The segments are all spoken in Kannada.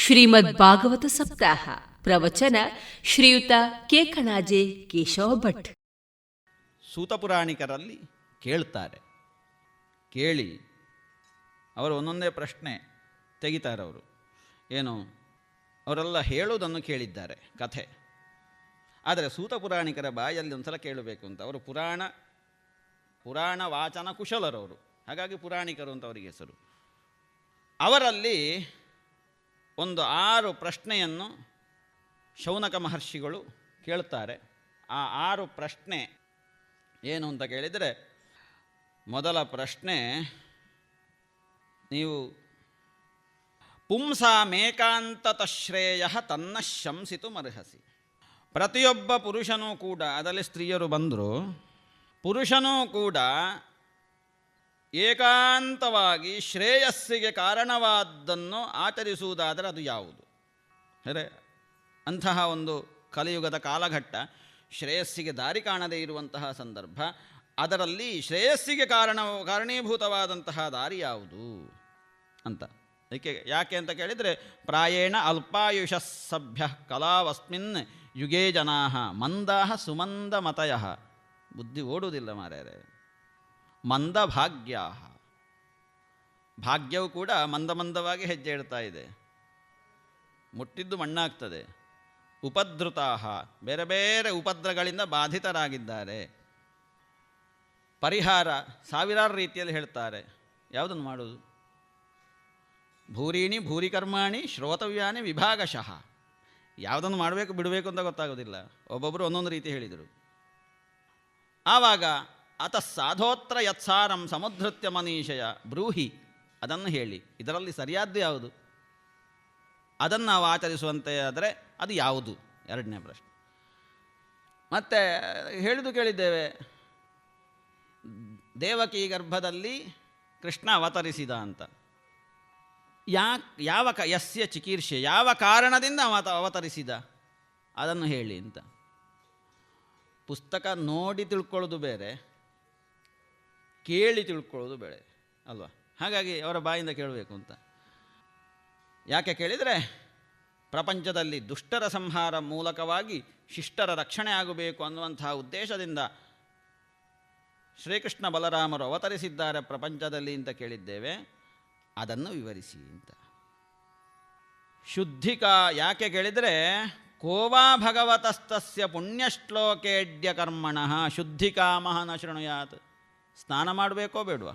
ಶ್ರೀಮದ್ ಭಾಗವತ ಸಪ್ತಾಹ, ಪ್ರವಚನ ಶ್ರೀಯುತ ಕೇಕಣಾಜೆ ಕೇಶವ ಭಟ್. ಸೂತಪುರಾಣಿಕರಲ್ಲಿ ಕೇಳ್ತಾರೆ. ಕೇಳಿ ಅವರು ಒಂದೊಂದೇ ಪ್ರಶ್ನೆ ತೆಗಿತಾರೆ ಅವರು. ಏನು? ಅವರೆಲ್ಲ ಹೇಳುವುದನ್ನು ಕೇಳಿದ್ದಾರೆ, ಕಥೆ. ಆದರೆ ಸೂತ ಪುರಾಣಿಕರ ಬಾಯಲ್ಲಿ ಒಂದು ಸಲ ಕೇಳಬೇಕು ಅಂತ. ಅವರು ಪುರಾಣ ಪುರಾಣ ವಾಚನ ಕುಶಲರವರು. ಹಾಗಾಗಿ ಪುರಾಣಿಕರು ಅಂತ ಅವರಿಗೆ ಹೆಸರು. ಅವರಲ್ಲಿ ಒಂದು ಆರು ಪ್ರಶ್ನೆಯನ್ನು ಶೌನಕ ಮಹರ್ಷಿಗಳು ಕೇಳ್ತಾರೆ. ಆ ಆರು ಪ್ರಶ್ನೆ ಏನು ಅಂತ ಕೇಳಿದರೆ, ಮೊದಲ ಪ್ರಶ್ನೆ, ನೀವು ಪುಂಸಾಮೇಕಾಂತತಶ್ರೇಯ ತನ್ನ ಶಂಸಿತು ಮರ್ಹಸಿ. ಪ್ರತಿಯೊಬ್ಬ ಪುರುಷನೂ ಕೂಡ, ಅದರಲ್ಲಿ ಸ್ತ್ರೀಯರು ಬಂದರು, ಪುರುಷನೂ ಕೂಡ ಏಕಾಂತವಾಗಿ ಶ್ರೇಯಸ್ಸಿಗೆ ಕಾರಣವಾದ್ದನ್ನು ಆಚರಿಸುವುದಾದರೆ ಅದು ಯಾವುದು? ಅರೆ, ಅಂತಹ ಒಂದು ಕಲಿಯುಗದ ಕಾಲಘಟ್ಟ ಶ್ರೇಯಸ್ಸಿಗೆ ದಾರಿ ಕಾಣದೇ ಇರುವಂತಹ ಸಂದರ್ಭ, ಅದರಲ್ಲಿ ಶ್ರೇಯಸ್ಸಿಗೆ ಕಾರಣ, ಕಾರಣೀಭೂತವಾದಂತಹ ದಾರಿ ಯಾವುದು ಅಂತ. ಅದಕ್ಕೆ ಯಾಕೆ ಅಂತ ಕೇಳಿದರೆ, ಪ್ರಾಯೇಣ ಅಲ್ಪಾಯುಷ ಸಭ್ಯ ಕಲಾವಸ್ಮಿನ್ ಯುಗೇ ಜನಾ ಮಂದಾಹ ಸುಮಂದ ಮತಯ ಬುದ್ಧಿ ಓಡುವುದಿಲ್ಲ ಮಾರ್ಯಾರೆ ಮಂದ ಭಾಗ್ಯ ಭಾಗ್ಯವು ಕೂಡ ಮಂದ ಮಂದವಾಗಿ ಹೆಜ್ಜೆ ಇಡ್ತಾ ಇದೆ. ಮುಟ್ಟಿದ್ದು ಮಣ್ಣಾಗ್ತದೆ. ಉಪದ್ರುತಾಹ. ಬೇರೆ ಬೇರೆ ಉಪದ್ರಗಳಿಂದ ಬಾಧಿತರಾಗಿದ್ದಾರೆ. ಪರಿಹಾರ ಸಾವಿರಾರು ರೀತಿಯಲ್ಲಿ ಹೇಳ್ತಾರೆ. ಯಾವುದನ್ನು ಮಾಡೋದು ಭೂರೀಣಿ, ಭೂರಿಕರ್ಮಾಣಿ, ಶ್ರೋತವ್ಯಾನಿ, ವಿಭಾಗಶಃ. ಯಾವುದನ್ನು ಮಾಡಬೇಕು, ಬಿಡಬೇಕು ಅಂತ ಗೊತ್ತಾಗೋದಿಲ್ಲ. ಒಬ್ಬೊಬ್ಬರು ಒಂದೊಂದು ರೀತಿ ಹೇಳಿದರು. ಆವಾಗ ಅತ ಸಾಧೋತ್ರ ಯತ್ಸಾರಂ ಸಮುದ್ರತ್ಯ ಮನೀಷಯ ಬ್ರೂಹಿ. ಅದನ್ನು ಹೇಳಿ. ಇದರಲ್ಲಿ ಸರಿಯಾದ್ದು ಯಾವುದು? ಅದನ್ನು ನಾವು ಆಚರಿಸುವಂತೆ ಆದರೆ ಅದು ಯಾವುದು? ಎರಡನೇ ಪ್ರಶ್ನೆ. ಮತ್ತು ಹೇಳಿದು ಕೇಳಿದ್ದೇವೆ. ದೇವಕಿ ಗರ್ಭದಲ್ಲಿ ಕೃಷ್ಣ ಅವತರಿಸಿದ ಅಂತ. ಯಾ ಯಾವ ಕ, ಯಸ್ಯ ಚಿಕೀರ್ಷೆ ಯಾವ ಕಾರಣದಿಂದ ಅವತ, ಅವತರಿಸಿದ? ಅದನ್ನು ಹೇಳಿ ಅಂತ. ಪುಸ್ತಕ ನೋಡಿ ತಿಳ್ಕೊಳ್ಳೋದು ಬೇರೆ. ಕೇಳಿ ತಿಳ್ಕೊಳ್ಳೋದು ಬೇಡ ಅಲ್ವಾ? ಹಾಗಾಗಿ ಅವರ ಬಾಯಿಂದ ಕೇಳಬೇಕು ಅಂತ. ಯಾಕೆ ಕೇಳಿದರೆ, ಪ್ರಪಂಚದಲ್ಲಿ ದುಷ್ಟರ ಸಂಹಾರ ಮೂಲಕವಾಗಿ ಶಿಷ್ಟರ ರಕ್ಷಣೆ ಆಗಬೇಕು ಅನ್ನುವಂತಹ ಉದ್ದೇಶದಿಂದ ಶ್ರೀಕೃಷ್ಣ ಬಲರಾಮರು ಅವತರಿಸಿದ್ದಾರೆ ಪ್ರಪಂಚದಲ್ಲಿ ಅಂತ ಕೇಳಿದ್ದೇವೆ. ಅದನ್ನು ವಿವರಿಸಿ ಅಂತ. ಶುದ್ಧಿಕ ಯಾಕೆ ಕೇಳಿದರೆ, ಕೋವಾ ಭಗವತಸ್ತಸ್ಯ ಪುಣ್ಯಶ್ಲೋಕೇಡ್ಯ ಕರ್ಮಣ ಶುದ್ಧಿಕಾಮಹ ನ ಶೃಣುಯಾತ್. ಸ್ನಾನ ಮಾಡಬೇಕೋ ಬೇಡವಾ?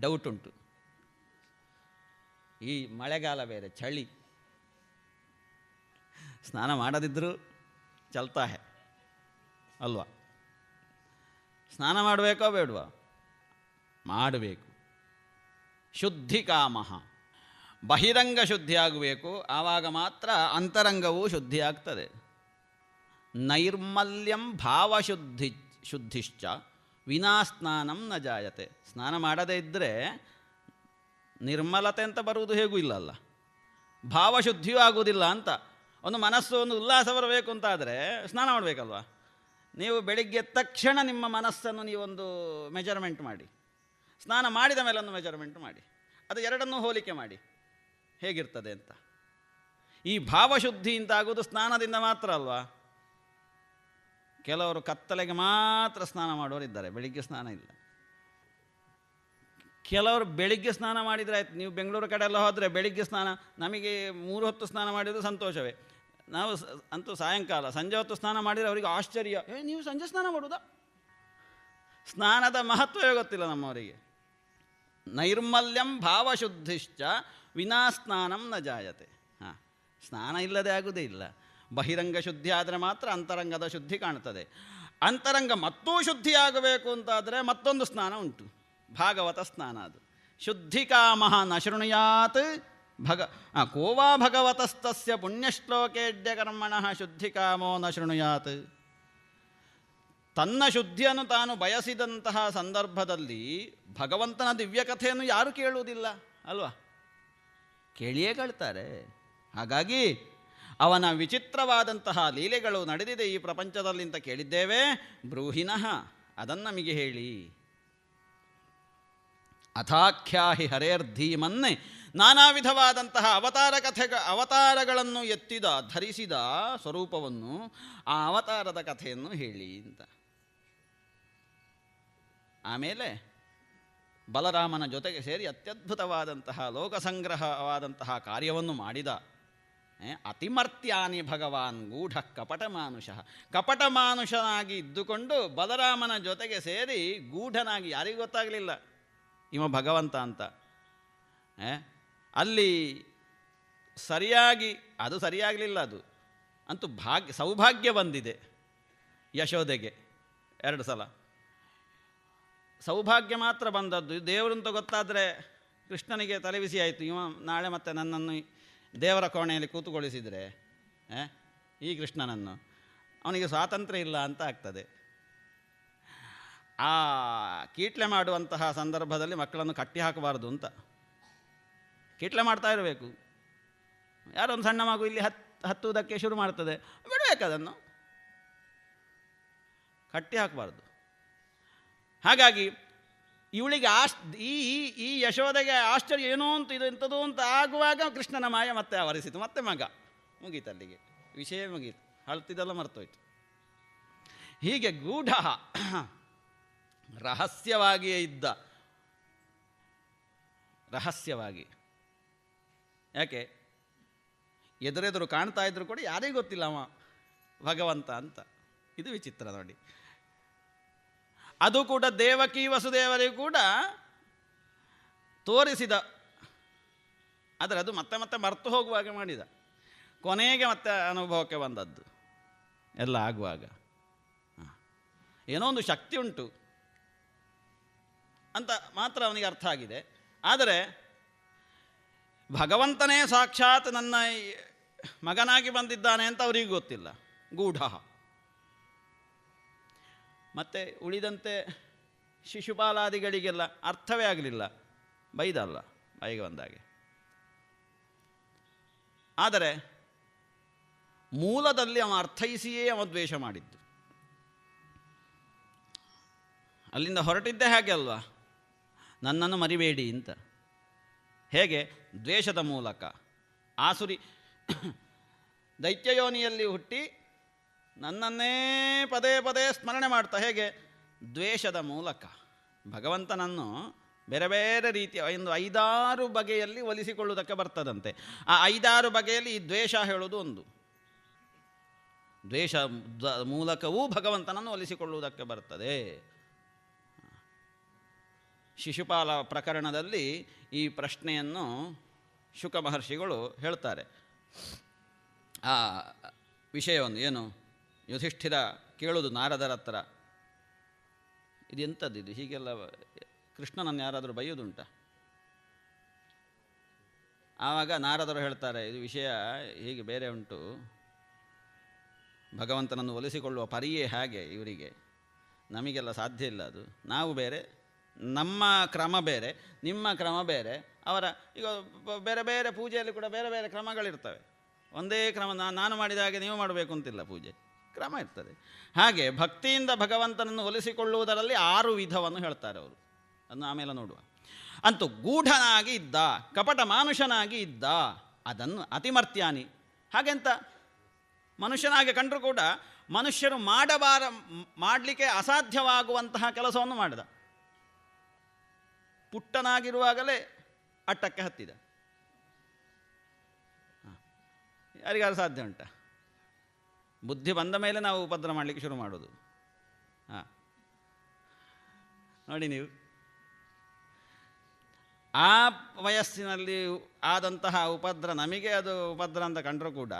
ಡೌಟ್ ಉಂಟು. ಈ ಮಳೆಗಾಲ ಬೇರೆ, ಚಳಿ. ಸ್ನಾನ ಮಾಡದಿದ್ದರೂ ಚಲ್ತಾ ಹೇ ಅಲ್ವಾ? ಸ್ನಾನ ಮಾಡಬೇಕೋ ಬೇಡವಾ? ಮಾಡಬೇಕು. ಶುದ್ಧಿ ಕಾಮಹ ಬಹಿರಂಗ ಶುದ್ಧಿಯಾಗಬೇಕು, ಆವಾಗ ಮಾತ್ರ ಅಂತರಂಗವೂ ಶುದ್ಧಿಯಾಗ್ತದೆ. ನೈರ್ಮಲ್ಯಂ ಭಾವಶುದ್ಧಿ ಶುದ್ಧಿಶ್ಚ ವಿನಾ ಸ್ನಾನಂ ನ ಜಾಯತೆ. ಸ್ನಾನ ಮಾಡದೇ ಇದ್ದರೆ ನಿರ್ಮಲತೆ ಅಂತ ಬರುವುದು ಹೇಗೂ ಇಲ್ಲಲ್ಲ ಭಾವಶುದ್ಧಿಯೂ ಆಗುವುದಿಲ್ಲ ಅಂತ. ಒಂದು ಮನಸ್ಸು, ಒಂದು ಉಲ್ಲಾಸ ಬರಬೇಕು ಅಂತಾದರೆ ಸ್ನಾನ ಮಾಡಬೇಕಲ್ವ? ನೀವು ಬೆಳಿಗ್ಗೆ ತಕ್ಷಣ ನಿಮ್ಮ ಮನಸ್ಸನ್ನು ನೀವೊಂದು ಮೆಜರ್ಮೆಂಟ್ ಮಾಡಿ. ಸ್ನಾನ ಮಾಡಿದ ಮೇಲೆ ಒಂದು ಮೆಜರ್ಮೆಂಟ್ ಮಾಡಿ. ಅದು ಎರಡನ್ನೂ ಹೋಲಿಕೆ ಮಾಡಿ. ಹೇಗಿರ್ತದೆ ಅಂತ. ಈ ಭಾವಶುದ್ಧಿ ಆಗುವುದು ಸ್ನಾನದಿಂದ ಮಾತ್ರ ಅಲ್ವಾ? ಕೆಲವರು ಕತ್ತಲೆಗೆ ಮಾತ್ರ ಸ್ನಾನ ಮಾಡುವವರಿದ್ದಾರೆ ಬೆಳಿಗ್ಗೆ ಸ್ನಾನ ಇಲ್ಲ. ಕೆಲವರು ಬೆಳಿಗ್ಗೆ ಸ್ನಾನ ಮಾಡಿದರೆ ಆಯ್ತು, ನೀವು ಬೆಂಗಳೂರು ಕಡೆ ಎಲ್ಲ ಹೋದರೆ ಬೆಳಿಗ್ಗೆ ಸ್ನಾನ, ನಮಗೆ ಮೂರು ಹೊತ್ತು ಸ್ನಾನ ಮಾಡಿದರೆ ಸಂತೋಷವೇ. ನಾವು ಅಂತೂ ಸಾಯಂಕಾಲ, ಸಂಜೆ ಹೊತ್ತು ಸ್ನಾನ ಮಾಡಿದರೆ ಅವರಿಗೆ ಆಶ್ಚರ್ಯ, ಏ, ನೀವು ಸಂಜೆ ಸ್ನಾನ ಮಾಡೋದಾ? ಸ್ನಾನದ ಮಹತ್ವವೇ ಗೊತ್ತಿಲ್ಲ ನಮ್ಮವರಿಗೆ? ನೈರ್ಮಲ್ಯಂ ಭಾವಶುದ್ಧಿಶ್ಚ ವಿನಾ ಸ್ನಾನಂ ನ ಜಾಯತೆ. ಹಾಂ, ಸ್ನಾನ ಇಲ್ಲದೆ ಆಗುವುದೇ ಇಲ್ಲ. ಬಹಿರಂಗ ಶುದ್ಧಿ ಆದರೆ ಮಾತ್ರ ಅಂತರಂಗದ ಶುದ್ಧಿ ಕಾಣ್ತದೆ. ಅಂತರಂಗ ಮತ್ತೂ ಶುದ್ಧಿಯಾಗಬೇಕು ಅಂತಾದರೆ ಮತ್ತೊಂದು ಸ್ನಾನ ಉಂಟು. ಭಾಗವತ ಸ್ನಾನ ಅದು. ಶುದ್ಧಿಕಾಮಹ ನ ಶೃಣುಯಾತ್ ಭಗ ಕೋವಾ ಭಗವತಸ್ತಸ್ಯ ಪುಣ್ಯಶ್ಲೋಕೇಡ್ಯ ಕರ್ಮಣ ಶುದ್ಧಿಕಾಮೋ ನ ಶೃಣುಯಾತ್ ತನ್ನ ಶುದ್ಧಿಯನ್ನು ತಾನು ಬಯಸಿದಂತಹ ಸಂದರ್ಭದಲ್ಲಿ ಭಗವಂತನ ದಿವ್ಯಕಥೆಯನ್ನು ಯಾರು ಕೇಳುವುದಿಲ್ಲ, ಅಲ್ವಾ? ಕೇಳಿಯೇ ಕೇಳ್ತಾರೆ. ಹಾಗಾಗಿ ಅವನ ವಿಚಿತ್ರವಾದಂತಹ ಲೀಲೆಗಳು ನಡೆದಿದೆ ಈ ಪ್ರಪಂಚದಲ್ಲಿ ಅಂತ ಕೇಳಿದ್ದೇವೆ. ಬ್ರೂಹಿನಃ, ಅದನ್ನು ನಮಗೆ ಹೇಳಿ. ಅಥಾಖ್ಯಾಹಿ ಹರೇರ್ಧೀಮನ್ನೆ ನಾನಾ ವಿಧವಾದಂತಹ ಅವತಾರ ಕಥೆ ಅವತಾರಗಳನ್ನು ಎತ್ತಿದ, ಧರಿಸಿದ ಸ್ವರೂಪವನ್ನು ಆ ಅವತಾರದ ಕಥೆಯನ್ನು ಹೇಳಿ ಅಂತ. ಆಮೇಲೆ ಬಲರಾಮನ ಜೊತೆಗೆ ಸೇರಿ ಅತ್ಯದ್ಭುತವಾದಂತಹ ಲೋಕಸಂಗ್ರಹವಾದಂತಹ ಕಾರ್ಯವನ್ನು ಮಾಡಿದ. ಅತಿಮರ್ತ್ಯಾನಿ ಭಗವಾನ್ ಗೂಢ ಕಪಟ ಮಾನುಷ ಕಪಟ ಮಾನುಷನಾಗಿ ಇದ್ದುಕೊಂಡು ಬಲರಾಮನ ಜೊತೆಗೆ ಸೇರಿ ಗೂಢನಾಗಿ ಯಾರಿಗೂ ಗೊತ್ತಾಗಲಿಲ್ಲ. ಇವ ಭಗವಂತ ಅಂತ. ಅಲ್ಲಿ ಸರಿಯಾಗಿ, ಅದು ಸರಿಯಾಗಲಿಲ್ಲ ಅದು. ಅಂತೂ ಭಾಗ್ಯ, ಸೌಭಾಗ್ಯ ಬಂದಿದೆ ಯಶೋದೆಗೆ ಎರಡು ಸಲ. ಸೌಭಾಗ್ಯ ಮಾತ್ರ ಬಂದದ್ದು. ದೇವರಂತ ಗೊತ್ತಾದರೆ ಕೃಷ್ಣನಿಗೆ ತಲೆಬಿಸಿ ಆಯಿತು. ಇವ ನಾಳೆ ಮತ್ತೆ ನನ್ನನ್ನು ದೇವರ ಕೋಣೆಯಲ್ಲಿ ಕೂತುಗೊಳಿಸಿದರೆ ಈ ಕೃಷ್ಣನನ್ನು, ಅವನಿಗೆ ಸ್ವಾತಂತ್ರ್ಯ ಇಲ್ಲ ಅಂತ ಆಗ್ತದೆ. ಆ ಕೀಟ್ಲೆ ಮಾಡುವಂತಹ ಸಂದರ್ಭದಲ್ಲಿ ಮಕ್ಕಳನ್ನು ಕಟ್ಟಿ ಹಾಕಬಾರ್ದು ಅಂತ. ಕೀಟ್ಲೆ ಮಾಡ್ತಾ ಇರಬೇಕು. ಯಾರೊಂದು ಸಣ್ಣ ಮಗು ಇಲ್ಲಿ ಹತ್ತು ಹತ್ತುವುದಕ್ಕೆ ಶುರು ಮಾಡ್ತದೆ, ಬಿಡಬೇಕು ಅದನ್ನು. ಕಟ್ಟಿ ಹಾಕಬಾರ್ದು. ಹಾಗಾಗಿ ಇವಳಿಗೆ ಆಶ್, ಈ ಈ ಯಶೋದೆಗೆ ಆಶ್ಚರ್ಯ ಏನೋ ಅಂತ ಇದು ಇಂಥದ್ದು ಅಂತ ಆಗುವಾಗ ಕೃಷ್ಣನ ಮಾಯ ಮತ್ತೆ ಆವರಿಸಿತು. ಮತ್ತೆ ಮಗ. ಮುಗೀತು ಅಲ್ಲಿಗೆ. ವಿಷಯ ಮುಗೀತು. ಅಳ್ತಿದ್ದೆಲ್ಲ ಮರ್ತೋಯ್ತು. ಹೀಗೆ ಗೂಢ ರಹಸ್ಯವಾಗಿಯೇ ಇದ್ದ. ರಹಸ್ಯವಾಗಿ. ಯಾಕೆ? ಎದುರೆದುರು ಕಾಣ್ತಾ ಇದ್ರು ಕೂಡ ಯಾರಿಗೂ ಗೊತ್ತಿಲ್ಲ ಅವ ಭಗವಂತ ಅಂತ. ಇದು ವಿಚಿತ್ರ ನೋಡಿ. ಅದು ಕೂಡ ದೇವಕಿ ವಸುದೇವರಿಗೂ ಕೂಡ ತೋರಿಸಿದ. ಆದರೆ ಅದು ಮತ್ತೆ ಮತ್ತೆ ಮರ್ತು ಹೋಗುವಾಗ ಮಾಡಿದ. ಕೊನೆಗೆ ಮತ್ತೆ ಅನುಭವಕ್ಕೆ ಬಂದದ್ದು. ಎಲ್ಲ ಆಗುವಾಗ. ಏನೋ ಒಂದು ಶಕ್ತಿ ಉಂಟು. ಅಂತ ಮಾತ್ರ ಅವನಿಗೆ ಅರ್ಥ ಆಗಿದೆ. ಆದರೆ ಭಗವಂತನೇ ಸಾಕ್ಷಾತ್ ನನ್ನ ಮಗನಾಗಿ ಬಂದಿದ್ದಾನೆ ಅಂತ ಅವರಿಗೆ ಗೊತ್ತಿಲ್ಲ. ಗೂಢ. ಮತ್ತು ಉಳಿದಂತೆ ಶಿಶುಪಾಲಾದಿಗಳಿಗೆಲ್ಲ ಅರ್ಥವೇ ಆಗಲಿಲ್ಲ. ಬೈದಲ್ಲ ಬಾಯಿಗೆ ಬಂದಾಗೆ ಆದರೆ ಮೂಲದಲ್ಲಿ ಅವ ಅರ್ಥೈಸಿಯೇ ಅವ ದ್ವೇಷ ಮಾಡಿದ್ದು. ಅಲ್ಲಿಂದ ಹೊರಟಿದ್ದೇ ಹಾಗೆ ಅಲ್ವಾ? ನನ್ನನ್ನು ಮರಿಬೇಡಿ ಅಂತ. ಹೇಗೆ? ದ್ವೇಷದ ಮೂಲಕ. ಆಸುರಿ, ದೈತ್ಯಯೋನಿಯಲ್ಲಿ ಹುಟ್ಟಿ ನನ್ನನ್ನೇ ಪದೇ ಪದೇ ಸ್ಮರಣೆ ಮಾಡ್ತಾ ಹೇಗೆ? ದ್ವೇಷದ ಮೂಲಕ. ಭಗವಂತನನ್ನು ಬೇರೆ ಬೇರೆ ರೀತಿಯ ಒಂದು ಐದಾರು ಬಗೆಯಲ್ಲಿ ಒಲಿಸಿಕೊಳ್ಳುವುದಕ್ಕೆ ಬರ್ತದಂತೆ. ಆ ಐದಾರು ಬಗೆಯಲ್ಲಿ ಈ ದ್ವೇಷ ಹೇಳೋದು ಒಂದು. ದ್ವೇಷ ಮೂಲಕವೂ ಭಗವಂತನನ್ನು ಒಲಿಸಿಕೊಳ್ಳುವುದಕ್ಕೆ ಬರ್ತದೆ. ಶಿಶುಪಾಲ ಪ್ರಕರಣದಲ್ಲಿ ಈ ಪ್ರಶ್ನೆಯನ್ನು ಶುಕ ಮಹರ್ಷಿಗಳು ಹೇಳ್ತಾರೆ. ಆ ವಿಷಯವನ್ನು ಏನು? ಯುಧಿಷ್ಠಿರ ಕೇಳೋದು ನಾರದರ ಹತ್ರ. ಇದು ಇದು? ಹೀಗೆಲ್ಲ ಕೃಷ್ಣನನ್ನು ಯಾರಾದರೂ ಬೈಯೋದುಂಟ ಆವಾಗ ನಾರದರು ಹೇಳ್ತಾರೆ, ಇದು ವಿಷಯ ಹೀಗೆ ಬೇರೆ ಉಂಟು. ಭಗವಂತನನ್ನು ಒಲಿಸಿಕೊಳ್ಳುವ ಪರಿಯೇ ಹಾಗೆ ಇವರಿಗೆ. ನಮಗೆಲ್ಲ ಸಾಧ್ಯ ಇಲ್ಲ ಅದು. ನಾವು ಬೇರೆ, ನಮ್ಮ ಕ್ರಮ ಬೇರೆ, ನಿಮ್ಮ ಕ್ರಮ ಬೇರೆ. ಅವರ, ಈಗ ಬೇರೆ ಬೇರೆ ಪೂಜೆಯಲ್ಲಿ ಕೂಡ ಬೇರೆ ಬೇರೆ ಕ್ರಮಗಳಿರ್ತವೆ. ಒಂದೇ ಕ್ರಮ ನಾನು ಮಾಡಿದ ಹಾಗೆ ನೀವು ಮಾಡಬೇಕು ಅಂತಿಲ್ಲ ಪೂಜೆ. ಕ್ರಮ ಇರ್ತದೆ. ಹಾಗೆ ಭಕ್ತಿಯಿಂದ ಭಗವಂತನನ್ನು ಒಲಿಸಿಕೊಳ್ಳುವುದರಲ್ಲಿ ಆರು ವಿಧವನ್ನು ಹೇಳ್ತಾರೆ ಅವರು. ಅದನ್ನು ಆಮೇಲೆ ನೋಡುವ. ಅಂತೂ ಗೂಢನಾಗಿ ಇದ್ದ, ಕಪಟ ಮಾನುಷನಾಗಿ ಇದ್ದ, ಅದನ್ನು ಅತಿಮರ್ತ್ಯಾನಿ. ಹಾಗೆಂತ? ಮನುಷ್ಯನಾಗಿ ಕಂಡರೂ ಕೂಡ ಮನುಷ್ಯರು ಮಾಡಬಾರ, ಮಾಡಲಿಕ್ಕೆ ಅಸಾಧ್ಯವಾಗುವಂತಹ ಕೆಲಸವನ್ನು ಮಾಡಿದ. ಪುಟ್ಟನಾಗಿರುವಾಗಲೇ ಅಟ್ಟಕ್ಕೆ ಹತ್ತಿದ. ಯಾರಿಗಾದರೂ ಯಾರಿಗಾರು ಸಾಧ್ಯ ಉಂಟ? ಬುದ್ಧಿ ಬಂದ ಮೇಲೆ ನಾವು ಉಪದ್ರ ಮಾಡಲಿಕ್ಕೆ ಶುರು ಮಾಡೋದು. ಹಾಂ. ನೋಡಿ ನೀವು. ಆ ವಯಸ್ಸಿನಲ್ಲಿ ಆದಂತಹ ಉಪದ್ರ ನಮಗೆ ಅದು ಉಪದ್ರ ಅಂತ ಕಂಡರೂ ಕೂಡ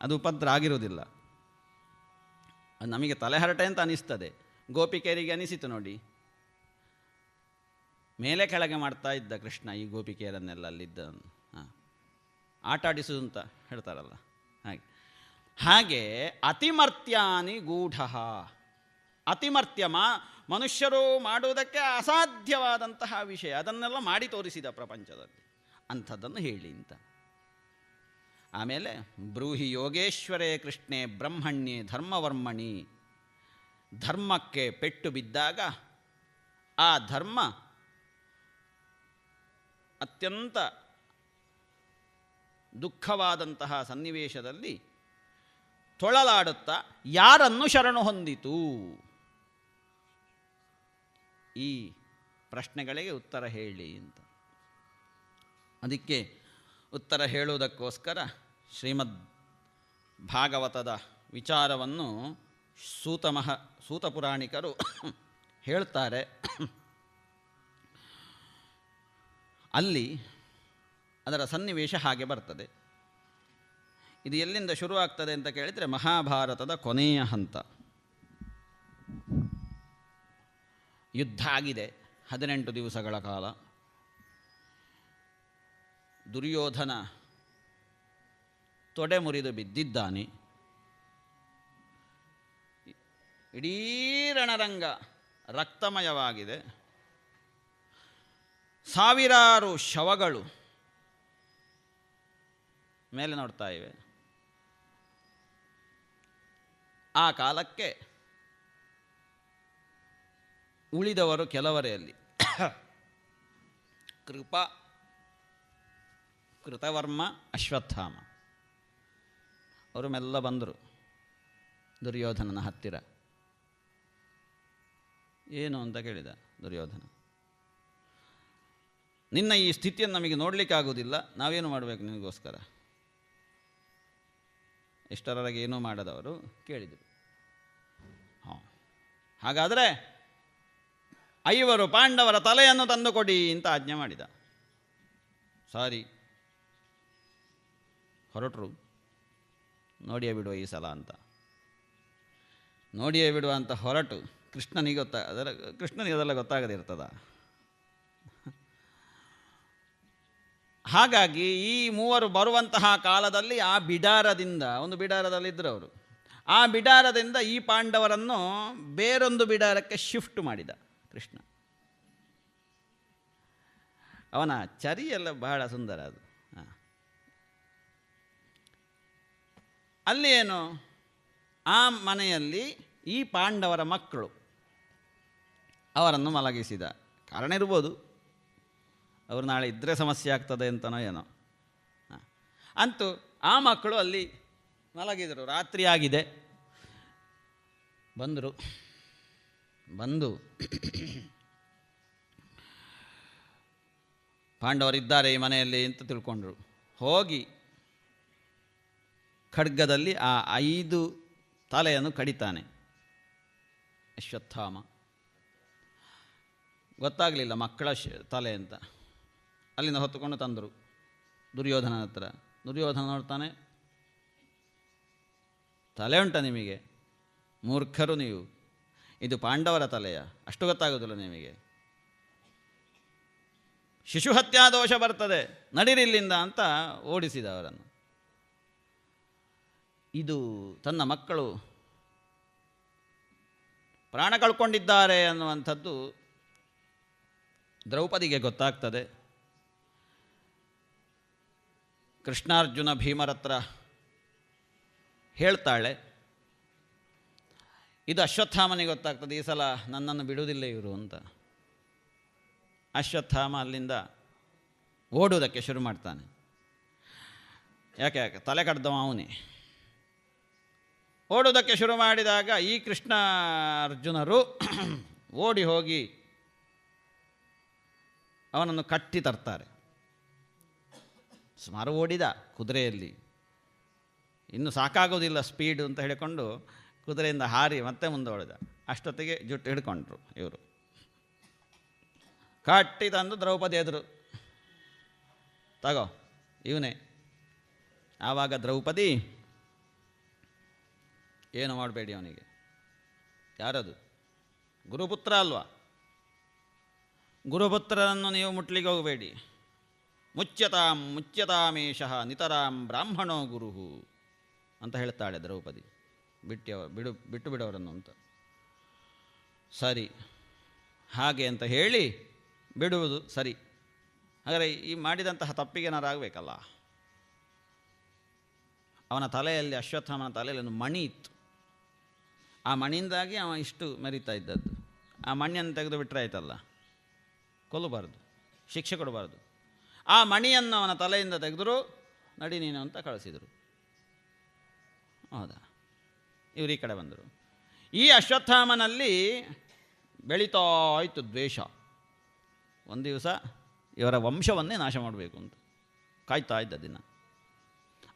ಅದು ಉಪದ್ರ ಆಗಿರುವುದಿಲ್ಲ. ಅದು ನಮಗೆ ತಲೆಹರಟೆ ಅಂತ ಅನಿಸ್ತದೆ. ಗೋಪಿಕೆಯರಿಗೆ ಅನಿಸಿತು ನೋಡಿ. ಮೇಲೆ ಕೆಳಗೆ ಮಾಡ್ತಾ ಇದ್ದ ಕೃಷ್ಣ ಈ ಗೋಪಿಕೆಯರನ್ನೆಲ್ಲ ಅಲ್ಲಿದ್ದ, ಹಾಂ. ಆಟ ಆಡಿಸು ಅಂತ ಹೇಳ್ತಾರಲ್ಲ. ಹಾಗೆ. ಹಾಗೆ ಅತಿಮರ್ತ್ಯಾನಿ ಗೂಢ. ಅತಿಮರ್ತ್ಯಮ ಮನುಷ್ಯರು ಮಾಡುವುದಕ್ಕೆ ಅಸಾಧ್ಯವಾದಂತಹ ವಿಷಯ. ಅದನ್ನೆಲ್ಲ ಮಾಡಿ ತೋರಿಸಿದ ಪ್ರಪಂಚದಲ್ಲಿ. ಅಂಥದ್ದನ್ನು ಹೇಳಿ ಅಂತ. ಆಮೇಲೆ ಬ್ರೂಹಿ ಯೋಗೇಶ್ವರೇ ಕೃಷ್ಣೆ ಬ್ರಹ್ಮಣ್ಯೆ ಧರ್ಮವರ್ಮಣಿ. ಧರ್ಮಕ್ಕೆ ಪೆಟ್ಟು ಬಿದ್ದಾಗ ಆ ಧರ್ಮ ಅತ್ಯಂತ ದುಃಖವಾದಂತಹ ಸನ್ನಿವೇಶದಲ್ಲಿ ತೊಳಲಾಡುತ್ತಾ ಯಾರನ್ನು ಶರಣು ಹೊಂದಿತು? ಈ ಪ್ರಶ್ನೆಗಳಿಗೆ ಉತ್ತರ ಹೇಳಿ ಅಂತ. ಅದಕ್ಕೆ ಉತ್ತರ ಹೇಳುವುದಕ್ಕೋಸ್ಕರ ಶ್ರೀಮದ್ ಭಾಗವತದ ವಿಚಾರವನ್ನು ಸೂತಮಹ ಸೂತ ಪುರಾಣಿಕರು ಹೇಳ್ತಾರೆ. ಅಲ್ಲಿ ಅದರ ಸನ್ನಿವೇಶ ಹಾಗೆ ಬರ್ತದೆ. ಇದು ಎಲ್ಲಿಂದ ಶುರುವಾಗ್ತದೆ ಅಂತ ಕೇಳಿದರೆ ಮಹಾಭಾರತದ ಕೊನೆಯ ಹಂತ. ಯುದ್ಧ ಆಗಿದೆ, ಹದಿನೆಂಟು ದಿವಸಗಳ ಕಾಲ. ದುರ್ಯೋಧನ ತೊಡೆ ಮುರಿದು ಬಿದ್ದಿದ್ದಾನೆ. ಇಡೀ ರಣರಂಗ ರಕ್ತಮಯವಾಗಿದೆ. ಸಾವಿರಾರು ಶವಗಳು ಮೇಲೆ ನೋಡ್ತಾ ಇವೆ. ಆ ಕಾಲಕ್ಕೆ ಉಳಿದವರು ಕೆಲವರೇ ಅಲ್ಲಿ. ಕೃಪ, ಕೃತವರ್ಮ, ಅಶ್ವತ್ಥಾಮ. ಅವರು ಮೆಲ್ಲ ಬಂದರು ದುರ್ಯೋಧನನ ಹತ್ತಿರ. ಏನು ಅಂತ ಕೇಳಿದ ದುರ್ಯೋಧನ. ನಿನ್ನ ಈ ಸ್ಥಿತಿಯನ್ನು ನಮಗೆ ನೋಡಲಿಕ್ಕಾಗೋದಿಲ್ಲ ನಾವೇನು ಮಾಡಬೇಕು ನಿನಗೋಸ್ಕರ? ಇಷ್ಟರವರೆಗೆ ಏನೂ ಮಾಡದವರು ಕೇಳಿದರು. ಹಾಂ, ಹಾಗಾದರೆ ಐವರು ಪಾಂಡವರ ತಲೆಯನ್ನು ತಂದುಕೊಡಿ ಅಂತ ಆಜ್ಞೆ ಮಾಡಿದ. ಸಾರಿ, ಹೊರಟರು. ನೋಡಿಯೇ ಬಿಡುವ ಈ ಸಲ ಅಂತ. ನೋಡಿಯೇ ಬಿಡುವ ಅಂತ ಹೊರಟು ಕೃಷ್ಣನಿಗೆ ಗೊತ್ತಾಗ ಅದರ ಕೃಷ್ಣನಿಗೆ ಅದೆಲ್ಲ ಗೊತ್ತಾಗದೇ ಹಾಗಾಗಿ ಈ ಮೂವರು ಬರುವಂತಹ ಕಾಲದಲ್ಲಿ ಆ ಬಿಡಾರದಿಂದ, ಒಂದು ಬಿಡಾರದಲ್ಲಿದ್ದರು ಅವರು, ಆ ಬಿಡಾರದಿಂದ ಈ ಪಾಂಡವರನ್ನು ಬೇರೊಂದು ಬಿಡಾರಕ್ಕೆ ಶಿಫ್ಟ್ ಮಾಡಿದ ಕೃಷ್ಣ. ಅವನ ಚರಿಯೆಲ್ಲ ಬಹಳ ಸುಂದರ ಅದು. ಅಲ್ಲಿ ಏನು? ಆ ಮನೆಯಲ್ಲಿ ಈ ಪಾಂಡವರ ಮಕ್ಕಳು ಅವರನ್ನು ಮಲಗಿಸಿದ. ಕಾರಣ ಇರ್ಬೋದು. ಅವರು ನಾಳೆ ಇದ್ದರೆ ಸಮಸ್ಯೆ ಆಗ್ತದೆ ಅಂತನೋ ಏನೋ. ಅಂತೂ ಆ ಮಕ್ಕಳು ಅಲ್ಲಿ ಮಲಗಿದರು. ರಾತ್ರಿ ಆಗಿದೆ. ಬಂದರು. ಬಂದು ಪಾಂಡವರಿದ್ದಾರೆ ಈ ಮನೆಯಲ್ಲಿ ಅಂತ ತಿಳ್ಕೊಂಡ್ರು. ಹೋಗಿ ಖಡ್ಗದಲ್ಲಿ ಆ ಐದು ತಲೆಯನ್ನು ಕಡಿತಾನೆ. ಅಶ್ವತ್ಥಾಮ. ಗೊತ್ತಾಗಲಿಲ್ಲ ಮಕ್ಕಳ ತಲೆ ಅಂತ. ಅಲ್ಲಿಂದ ಹೊತ್ತುಕೊಂಡು ತಂದರು. ದುರ್ಯೋಧನ ಹತ್ರ. ದುರ್ಯೋಧನ ನೋಡ್ತಾನೆ, ತಲೆ ಉಂಟ ನಿಮಗೆ? ಮೂರ್ಖರು ನೀವು. ಇದು ಪಾಂಡವರ ತಲೆಯ. ಅಷ್ಟು ಗೊತ್ತಾಗೋದಿಲ್ಲ ನಿಮಗೆ. ಶಿಶು ಹತ್ಯಾ ದೋಷ ಬರ್ತದೆ. ನಡಿರಿಲ್ಲಿಂದ ಅಂತ ಓಡಿಸಿದ ಅವರನ್ನು. ಇದು ತನ್ನ ಮಕ್ಕಳು ಪ್ರಾಣ ಕಳ್ಕೊಂಡಿದ್ದಾರೆ ಅನ್ನುವಂಥದ್ದು ದ್ರೌಪದಿಗೆ ಗೊತ್ತಾಗ್ತದೆ. ಕೃಷ್ಣಾರ್ಜುನ ಭೀಮರತ್ರ ಹೇಳ್ತಾಳೆ, ಇದು ಅಶ್ವತ್ಥಾಮನಿಗೆ ಗೊತ್ತಾಗ್ತದೆ, ಈ ಸಲ ನನ್ನನ್ನು ಬಿಡುವುದಿಲ್ಲ ಇವರು ಅಂತ. ಅಶ್ವತ್ಥಾಮ ಅಲ್ಲಿಂದ ಓಡುವುದಕ್ಕೆ ಶುರು ಮಾಡ್ತಾನೆ. ಯಾಕೆ ಯಾಕೆ, ತಲೆ ಕಡ್ದವ ಅವನೇ. ಓಡುವುದಕ್ಕೆ ಶುರು ಮಾಡಿದಾಗ ಈ ಕೃಷ್ಣ ಅರ್ಜುನರು ಓಡಿ ಹೋಗಿ ಅವನನ್ನು ಕಟ್ಟಿ ತರ್ತಾರೆ. ಸುಮಾರು ಓಡಿದ ಕುದುರೆಯಲ್ಲಿ. ಇನ್ನು ಸಾಕಾಗೋದಿಲ್ಲ ಸ್ಪೀಡ್ ಅಂತ ಹೇಳಿಕೊಂಡು ಕುದುರೆಯಿಂದ ಹಾರಿ ಮತ್ತೆ ಮುಂದೆ ಓಡಿದ ಅಷ್ಟೊತ್ತಿಗೆ ಜುಟ್ಟು ಹಿಡ್ಕೊಂಡ್ರು ಇವರು. ಕಟ್ಟಿ ತಂದು ದ್ರೌಪದಿ ಎದುರು. ತಗೋ, ಇವನೇ. ಆವಾಗ ದ್ರೌಪದಿ, ಏನು ಮಾಡಬೇಡಿ ಅವನಿಗೆ? ಯಾರದು? ಗುರುಪುತ್ರ ಅಲ್ವಾ? ಗುರುಪುತ್ರರನ್ನು ನೀವು ಮುಟ್ಲಿಕ್ಕೆ ಹೋಗಬೇಡಿ. ಮುಚ್ಯತಾಂ ಮುಚ್ಯತಾಮೇಶಃ ನಿತರಾಂ ಬ್ರಾಹ್ಮಣೋ ಗುರುಹು ಅಂತ ಹೇಳ್ತಾಳೆ ದ್ರೌಪದಿ. ಬಿಟ್ಟು ಬಿಡು, ಬಿಟ್ಟು ಬಿಡೋರನ್ನು ಅಂತ. ಸರಿ, ಹಾಗೆ ಅಂತ ಹೇಳಿ ಬಿಡುವುದು ಸರಿ. ಹಾಗಾದರೆ ಈ ಮಾಡಿದಂತಹ ತಪ್ಪಿಗೆ ಆಗಬೇಕಲ್ಲ? ಅವನ ತಲೆಯಲ್ಲಿ, ಅಶ್ವತ್ಥಾಮನ ತಲೆಯಲ್ಲಿ ಒಂದು ಮಣಿ ಇತ್ತು. ಆ ಮಣಿಯಿಂದಾಗಿ ಅವ ಇಷ್ಟು ಮರಿತಾ ಇದ್ದದ್ದು. ಆ ಮಣಿಯನ್ನು ತೆಗೆದು ಬಿಟ್ಟರೆ ಆಯ್ತಲ್ಲ? ಕೊಲ್ಲಬಾರ್ದು. ಶಿಕ್ಷೆ ಕೊಡಬಾರ್ದು. ಆ ಮಣಿಯನ್ನು ಅವನ ತಲೆಯಿಂದ ತೆಗೆದರು, ನಡಿ ನೀನು ಅಂತ ಕಳಿಸಿದರು. ಹೌದಾ? ಇವರು ಈ ಕಡೆ ಬಂದರು. ಈ ಅಶ್ವತ್ಥಾಮನಲ್ಲಿ ಬೆಳೀತಾ ಇತ್ತು ದ್ವೇಷ. ಒಂದು ದಿವಸ ಇವರ ವಂಶವನ್ನೇ ನಾಶ ಮಾಡಬೇಕು ಅಂತ ಕಾಯ್ತಾ ಇದ್ದ ದಿನ.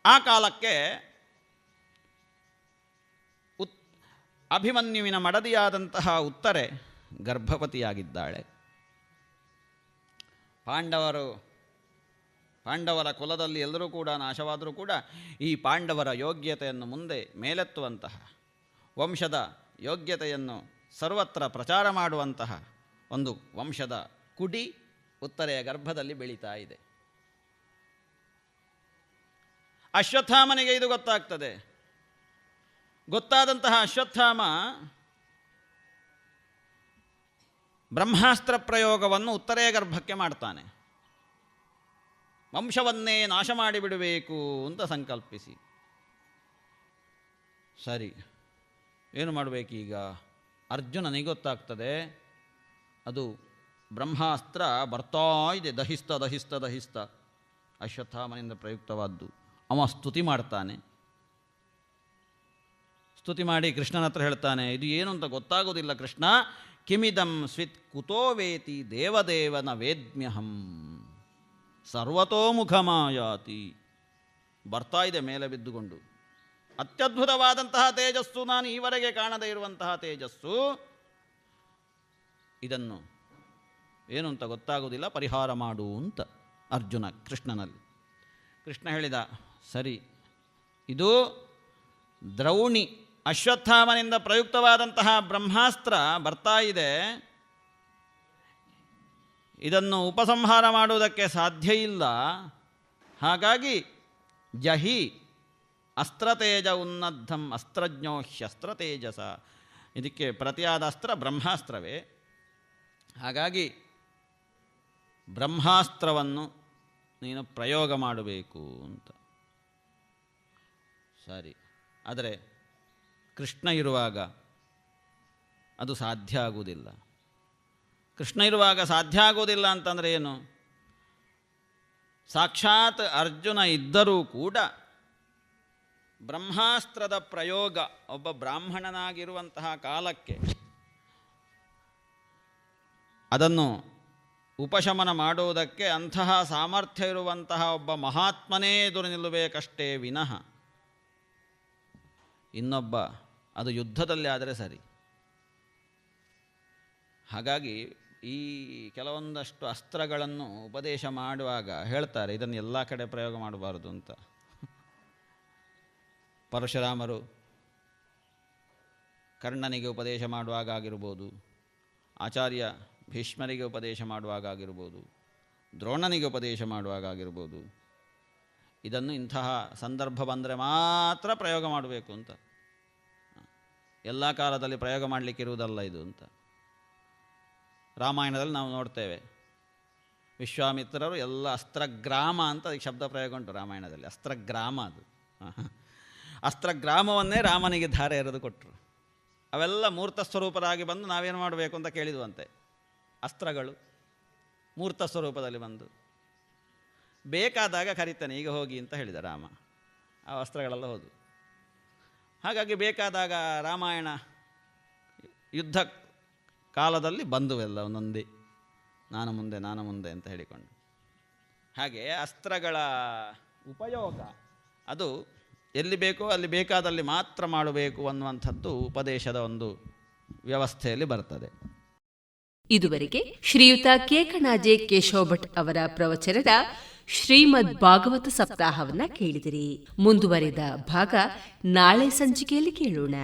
ಆ ಕಾಲಕ್ಕೆ ಉತ್, ಅಭಿಮನ್ಯುವಿನ ಮಡದಿಯಾದಂತಹ ಉತ್ತರೆ ಗರ್ಭವತಿಯಾಗಿದ್ದಾಳೆ. ಪಾಂಡವರು ಪಾಂಡವರ ಕುಲದಲ್ಲಿ ಎಲ್ಲರೂ ಕೂಡ ನಾಶವಾದರೂ ಕೂಡ ಈ ಪಾಂಡವರ ಯೋಗ್ಯತೆಯನ್ನು ಮುಂದೆ ಮೇಲೆತ್ತುವಂತಹ, ವಂಶದ ಯೋಗ್ಯತೆಯನ್ನು ಸರ್ವತ್ರ ಪ್ರಚಾರ ಮಾಡುವಂತಹ ಒಂದು ವಂಶದ ಕುಡಿ ಉತ್ತರೆಯ ಗರ್ಭದಲ್ಲಿ ಬೆಳೀತಾ ಇದೆ. ಅಶ್ವತ್ಥಾಮನಿಗೆ ಇದು ಗೊತ್ತಾಗ್ತದೆ. ಗೊತ್ತಾದಂತಹ ಅಶ್ವತ್ಥಾಮ ಬ್ರಹ್ಮಾಸ್ತ್ರ ಪ್ರಯೋಗವನ್ನು ಉತ್ತರೆಯ ಗರ್ಭಕ್ಕೆ ಮಾಡ್ತಾನೆ. ವಂಶವನ್ನೇ ನಾಶ ಮಾಡಿಬಿಡಬೇಕು ಅಂತ ಸಂಕಲ್ಪಿಸಿ. ಸರಿ, ಏನು ಮಾಡಬೇಕೀಗ? ಅರ್ಜುನನಿಗೆ ಗೊತ್ತಾಗ್ತದೆ, ಅದು ಬ್ರಹ್ಮಾಸ್ತ್ರ ಬರ್ತಾ ಇದೆ, ದಹಿಸ್ತ ದಹಿಸ್ತ ದಹಿಸ್ತ. ಅಶ್ವತ್ಥಾಮನಿಂದ ಪ್ರಯುಕ್ತವಾದ್ದು. ಅವ ಸ್ತುತಿ ಮಾಡ್ತಾನೆ. ಸ್ತುತಿ ಮಾಡಿ ಕೃಷ್ಣನ ಹತ್ರ ಹೇಳ್ತಾನೆ, ಇದು ಏನು ಅಂತ ಗೊತ್ತಾಗೋದಿಲ್ಲ ಕೃಷ್ಣ. ಕಿಮಿದಂ ಸ್ವಿತ್ ಕುತೋ ವೇತಿ ದೇವದೇವನ ವೇದ್ಮ್ಯಹಂ. ಸರ್ವತೋಮುಖಮಾಯಾತಿ ಬರ್ತಾ ಇದೆ ಮೇಲೆ ಬಿದ್ದುಕೊಂಡು. ಅತ್ಯದ್ಭುತವಾದಂತಹ ತೇಜಸ್ಸು ನಾನು ಈವರೆಗೆ ಕಾಣದೇ ಇರುವಂತಹ ತೇಜಸ್ಸು. ಇದನ್ನು ಏನು ಅಂತ ಗೊತ್ತಾಗೋದಿಲ್ಲ ಪರಿಹಾರ ಮಾಡು ಅಂತ ಅರ್ಜುನ ಕೃಷ್ಣನಲ್ಲಿ. ಕೃಷ್ಣ ಹೇಳಿದ, ಸರಿ, ಇದು ದ್ರೌಣಿ ಅಶ್ವತ್ಥಾಮನಿಂದ ಪ್ರಯುಕ್ತವಾದಂತಹ ಬ್ರಹ್ಮಾಸ್ತ್ರ ಬರ್ತಾ ಇದೆ. ಇದನ್ನು ಉಪಸಂಹಾರ ಮಾಡುವುದಕ್ಕೆ ಸಾಧ್ಯ ಇಲ್ಲ. ಹಾಗಾಗಿ ಜಹಿ ಅಸ್ತ್ರತೇಜ ಉನ್ನದ್ಧಂ ಅಸ್ತ್ರಜ್ಞೋ ಹ್ಯಸ್ತ್ರತೇಜಸ. ಇದಕ್ಕೆ ಪ್ರತಿಯಾದ ಅಸ್ತ್ರ ಬ್ರಹ್ಮಾಸ್ತ್ರವೇ. ಹಾಗಾಗಿ ಬ್ರಹ್ಮಾಸ್ತ್ರವನ್ನು ನೀನು ಪ್ರಯೋಗ ಮಾಡಬೇಕು ಅಂತ. ಸರಿ. ಆದರೆ ಕೃಷ್ಣ ಇರುವಾಗ ಅದು ಸಾಧ್ಯ ಆಗುವುದಿಲ್ಲ. ಕೃಷ್ಣ ಇರುವಾಗ ಸಾಧ್ಯ ಆಗೋದಿಲ್ಲ ಅಂತಂದರೆ ಏನು? ಸಾಕ್ಷಾತ್ ಅರ್ಜುನ ಇದ್ದರೂ ಕೂಡ ಬ್ರಹ್ಮಾಸ್ತ್ರದ ಪ್ರಯೋಗ ಒಬ್ಬ ಬ್ರಾಹ್ಮಣನಾಗಿರುವಂತಹ ಕಾಲಕ್ಕೆ ಅದನ್ನು ಉಪಶಮನ ಮಾಡುವುದಕ್ಕೆ ಅಂತಹ ಸಾಮರ್ಥ್ಯ ಇರುವಂತಹ ಒಬ್ಬ ಮಹಾತ್ಮನೇ ಎದುರು ನಿಲ್ಲಬೇಕಷ್ಟೇ ವಿನಃ. ಇನ್ನೊಬ್ಬ, ಅದು ಯುದ್ಧದಲ್ಲಿ ಆದರೆ ಸರಿ. ಹಾಗಾಗಿ ಈ ಕೆಲವೊಂದಷ್ಟು ಅಸ್ತ್ರಗಳನ್ನು ಉಪದೇಶ ಮಾಡುವಾಗ ಹೇಳ್ತಾರೆ, ಇದನ್ನು ಎಲ್ಲ ಕಡೆ ಪ್ರಯೋಗ ಮಾಡಬಾರದು ಅಂತ. ಪರಶುರಾಮರು ಕರ್ಣನಿಗೆ ಉಪದೇಶ ಮಾಡುವಾಗ ಆಗಿರ್ಬೋದು, ಆಚಾರ್ಯ ಭೀಷ್ಮರಿಗೆ ಉಪದೇಶ ಮಾಡುವಾಗ ಆಗಿರ್ಬೋದು, ದ್ರೋಣನಿಗೆ ಉಪದೇಶ ಮಾಡುವಾಗ ಆಗಿರ್ಬೋದು, ಇದನ್ನು ಇಂತಹ ಸಂದರ್ಭ ಬಂದರೆ ಮಾತ್ರ ಪ್ರಯೋಗ ಮಾಡಬೇಕು ಅಂತ. ಎಲ್ಲ ಕಾಲದಲ್ಲಿ ಪ್ರಯೋಗ ಮಾಡಲಿಕ್ಕಿರುವುದಲ್ಲ ಇದು ಅಂತ. ರಾಮಾಯಣದಲ್ಲಿ ನಾವು ನೋಡ್ತೇವೆ. ವಿಶ್ವಾಮಿತ್ರರು ಎಲ್ಲ ಅಸ್ತ್ರಗ್ರಾಮ ಅಂತ ಅದಕ್ಕೆ ಶಬ್ದ ಪ್ರಯೋಗ ಉಂಟು ರಾಮಾಯಣದಲ್ಲಿ. ಅಸ್ತ್ರಗ್ರಾಮ ಅದು. ಅಸ್ತ್ರಗ್ರಾಮವನ್ನೇ ರಾಮನಿಗೆ ಧಾರೆ ಎರೆದು ಕೊಟ್ಟರು ಅವೆಲ್ಲ ಮೂರ್ತ ಸ್ವರೂಪರಾಗಿ ಬಂದು ನಾವೇನು ಮಾಡಬೇಕು ಅಂತ ಕೇಳಿದುವಂತೆ. ಅಸ್ತ್ರಗಳು ಮೂರ್ತ ಸ್ವರೂಪದಲ್ಲಿ ಬಂದು. ಬೇಕಾದಾಗ ಕರಿತಾನೆ, ಈಗ ಹೋಗಿ ಅಂತ ಹೇಳಿದ ರಾಮ. ಆ ಅಸ್ತ್ರಗಳೆಲ್ಲ ಹೋದು ಹಾಗಾಗಿ ಬೇಕಾದಾಗ ರಾಮಾಯಣ ಯುದ್ಧ ಕಾಲದಲ್ಲಿ ಬಂದುವೆಲ್ಲ ಒಂದೊಂದೇ ನಾನು ಮುಂದೆ ನಾನು ಮುಂದೆ ಅಂತ ಹೇಳಿಕೊಂಡು. ಹಾಗೆ ಅಸ್ತ್ರಗಳ ಉಪಯೋಗ. ಅದು ಎಲ್ಲಿ ಬೇಕೋ ಅಲ್ಲಿ ಬೇಕಾದಲ್ಲಿ ಮಾತ್ರ ಮಾಡಬೇಕು ಅನ್ನುವಂಥದ್ದು ಉಪದೇಶದ ಒಂದು ವ್ಯವಸ್ಥೆಯಲ್ಲಿ ಬರ್ತದೆ. ಇದುವರೆಗೆ ಶ್ರೀಯುತ ಕೇಕಣಾಜೆ ಕೇಶವ ಭಟ್ ಅವರ ಪ್ರವಚನದ ಶ್ರೀಮದ್ ಭಾಗವತ ಸಪ್ತಾಹವನ್ನ ಕೇಳಿದಿರಿ. ಮುಂದುವರೆದ ಭಾಗ ನಾಳೆ ಸಂಚಿಕೆಯಲ್ಲಿ ಕೇಳೋಣ.